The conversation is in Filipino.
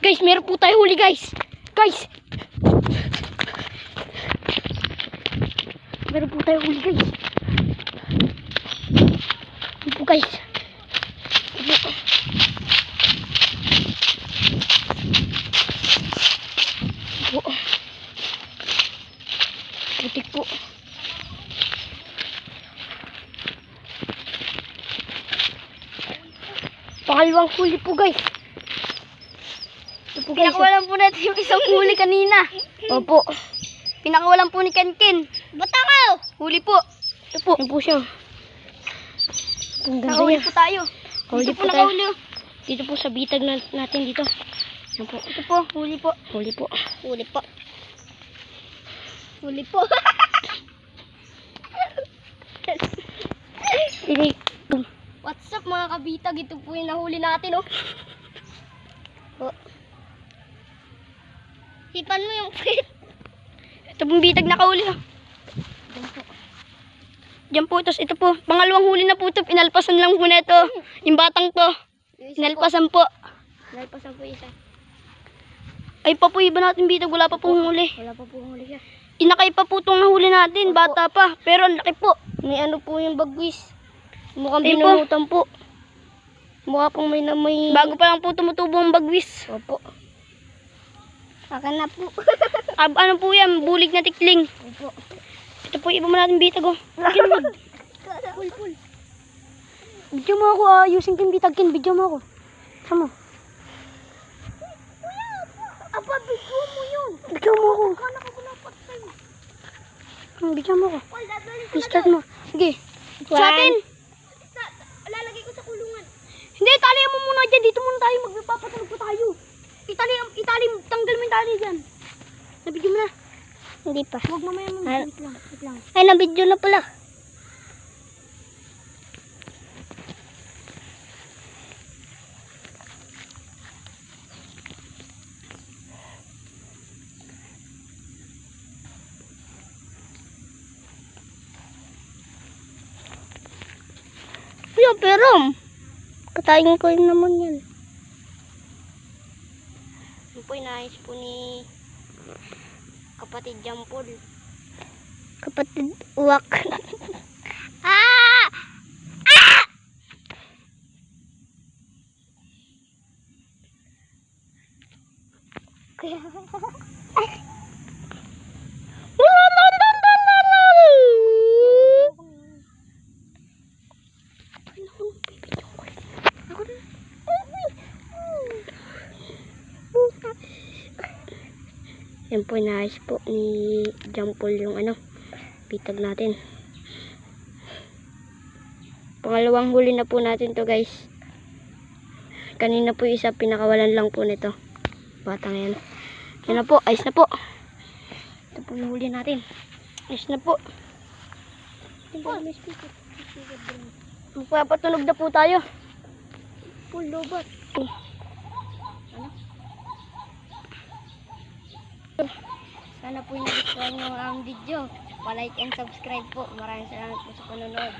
Guys, meron po tayo huli guys. Guys. Meron po tayo huli guys. Ito po guys. Ito. Ito po. Putik po. Pangalawang huli po guys. Ito po guys. Pinakawalan po natin yung isang huli kanina. Opo. Pinakawalan po ni Kenken. Batakaw! Huli po. Ito po. Ito po siya. Ang ganda Nakahuli niya. po tayo. Huli Dito po po tayo. nakahuli. oh. Dito po sa bitag na, natin dito. Yan po. Ito po, huli po. Huli po. Huli po. Huli po. Ini. What's up mga kabitag? Ito po yung nahuli natin. Oh. Hipan mo yung pit. Ito pong bitag nakahuli. Oh. Diyan po. Tapos ito po. Pangalawang huli na po ito. Pinalpasan lang po na ito. Yung batang to. Pinalpasan po. Nalpasan po isa. Ay pa po iba natin bitag. Wala pa pong huli. Wala pa po huli siya. Inakay pa po itong nahuli natin. Opo. Bata pa. Pero ang laki po. May ano po yung bagwis. Mukhang Ayun po. binunutan po. Mukha pong may na may... Bago pa lang po tumutubo ang bagwis. Opo. Akan na po. Ab, ano po yan? Bulig na tikling. Opo. Ito po iba mo natin bitag oh. Pul, pul. Video mo ako ayusin kin bitag kin. Video mo ako. Sama. Aba, bigyan mo yun. Video mo ako. Kala ko kulapat sa'yo. Hmm, Video mo ako. Na I-start mo. Sige. Sa atin. Lalagay ko sa kulungan. Hindi, tali mo muna dyan. Dito muna tayo. Magpapatulog pa tayo. Itali, itali, mo yung tali dyan. Nabidyo mo na. Hindi pa. Huwag mamaya mo. Ah. Wait lang, wait lang. Ay, nabidyo na pala. Pero katayin ko yun naman yan. Po, inayos po ni kapatid Jampol. Kapatid, uwak. ah! Ah! Yan po, inayos po ni Jampol yung ano, pitag natin. Pangalawang huli na po natin to guys. Kanina po isa, pinakawalan lang po nito. Batang yan. Yan na po, ayos na po. Ito po yung huli natin. Ayos na po. Magpapatunog na po tayo. Full lobat. Sana po yung nagustuhan nyo ang video. Pa-like and subscribe po. Maraming salamat po sa panonood.